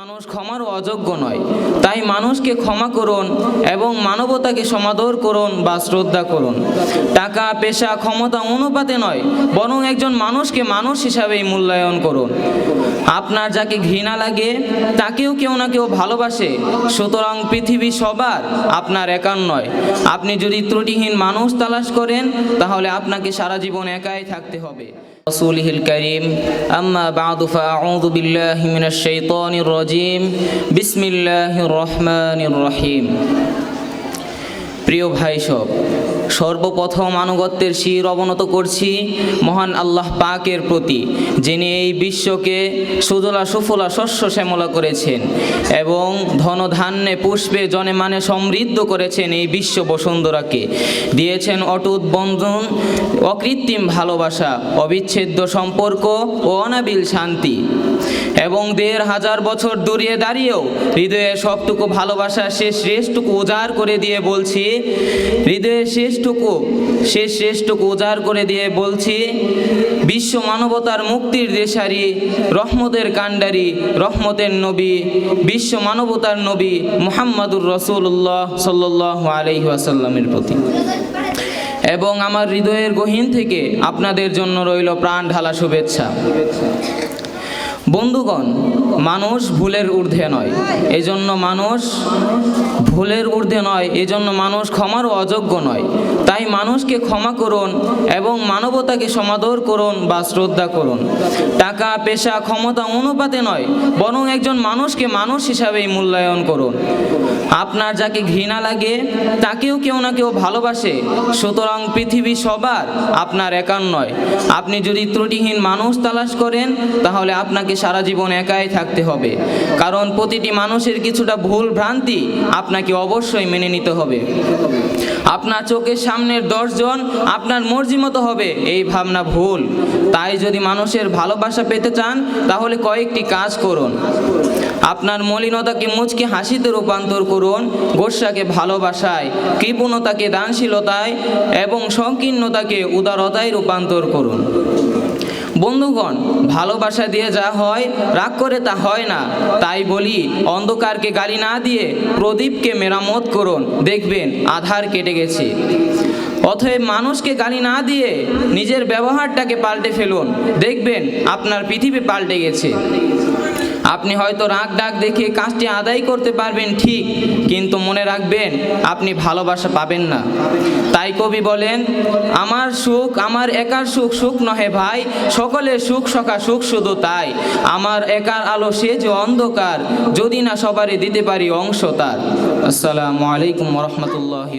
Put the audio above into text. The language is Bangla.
মানুষ ক্ষমারও অযোগ্য নয়। তাই মানুষকে ক্ষমা করুন এবং মানবতাকে সমাদর করুন বা শ্রদ্ধা করুন। টাকা, পেশা, ক্ষমতা অনুপাতে নয়, বরং একজন মানুষকে মানুষ হিসাবেই মূল্যায়ন করুন। আপনার যাকে ঘৃণা লাগে, তাকেও কেউ না কেউ ভালোবাসে। সুতরাং পৃথিবী সবার আপনার একার নয়। আপনি যদি ত্রুটিহীন মানুষ তালাশ করেন, তাহলে আপনাকে সারা জীবন একাই থাকতে হবে। رسوله الكريم أما بعد فأعوذ بالله من الشيطان الرجيم بسم الله الرحمن الرحيم প্রিয় ভাই সব সর্বপ্রথম আনুগত্যের শির অবনত করছি মহান আল্লাহ পাকের প্রতি, যিনি এই বিশ্বকে সুজলা সুফলা শস্য শ্যামলা করেছেন এবং ধনধান্যে পুষ্পে জনে মানে সমৃদ্ধ করেছেন এই বিশ্ব বসুন্ধরাকে। দিয়েছেন অটুট বন্ধন, অকৃত্রিম ভালোবাসা, অবিচ্ছেদ্য সম্পর্ক ও অনাবিল শান্তি। এবং দেড় হাজার বছর দূরিয়ে দাঁড়িয়েও হৃদয়ে সবটুকু ভালোবাসা সে শ্রেষ্ঠটুকু উজাড় করে দিয়ে বলছি হৃদয়ের শেষটুকু সে শেষটুকু উজাড় করে দিয়ে বলছি, বিশ্ব মানবতার মুক্তির দেশারি, রহমতের কাণ্ডারি, রহমতের নবী, বিশ্ব মানবতার নবী মুহাম্মাদুর রসুল্লাহ সাল্লাহ আলহি আসাল্লামের প্রতি। এবং আমার হৃদয়ের গহীন থেকে আপনাদের জন্য রইল প্রাণ ঢালা শুভেচ্ছা। বন্ধুগণ, মানুষ ভুলের ঊর্ধ্বে নয়। এজন্য মানুষ ভুলের ঊর্ধ্বে নয়, এজন্য মানুষ ক্ষমারও অযোগ্য নয়। তাই মানুষকে ক্ষমা করুন এবং মানবতাকে সমাদর করুন বা শ্রদ্ধা করুন। টাকা, পেশা, ক্ষমতা অনুপাতে নয়, বরং একজন মানুষকে মানুষ হিসাবেই মূল্যায়ন করুন। আপনার যাকে ঘৃণা লাগে, তাকেও কেউ না কেউ ভালোবাসে। সুতরাং পৃথিবী সবার আপনার একার নয়। আপনি যদি ত্রুটিহীন মানুষ তালাশ করেন, তাহলে আপনাকে সারা জীবন একাই থাকতে হবে। কারণ প্রতিটি মানুষের কিছুটা ভুল ভ্রান্তি আপনাকে অবশ্যই মেনে নিতে হবে। আপনার চোখের সামনের দশজন আপনার মর্জি মতো হবে। এই ভাবনা ভুল। তাই যদি মানুষের ভালোবাসা পেতে চান, তাহলে কয়েকটি কাজ করুন। আপনার মলিনতাকে মুচকে হাসিতে রূপান্তর করুন গোসাকে ভালোবাসায়, কৃপণতাকে দানশীলতায় এবং সংকীর্ণতাকে উদারতায় রূপান্তর করুন। বন্ধুগণ, ভালোবাসা দিয়ে যা হয়, রাগ করে তা হয় না। তাই বলি, অন্ধকারকে গালি না দিয়ে প্রদীপকে মেরামত করুন। দেখবেন, আধার কেটে গেছে। অথব মানুষকে গালি না দিয়ে নিজের ব্যবহারটাকে পাল্টে ফেলুন। দেখবেন, আপনার পৃথিবী পাল্টে গেছে। আপনি হয়তো রাগ ডাক দেখে কাজটি আদায় করতে পারবেন ঠিক, কিন্তু মনে রাখবেন আপনি ভালোবাসা পাবেন না। তাই কবি বলেন, আমার সুখ আমার একার সুখ সুখ নহে ভাই, সকলের সুখ সখা সুখ শুধু তাই। আমার একার আলো সে যে অন্ধকার, যদি না সবারই দিতে পারি অংশ তার। আসসালামু আলাইকুম রহমতুল্লাহ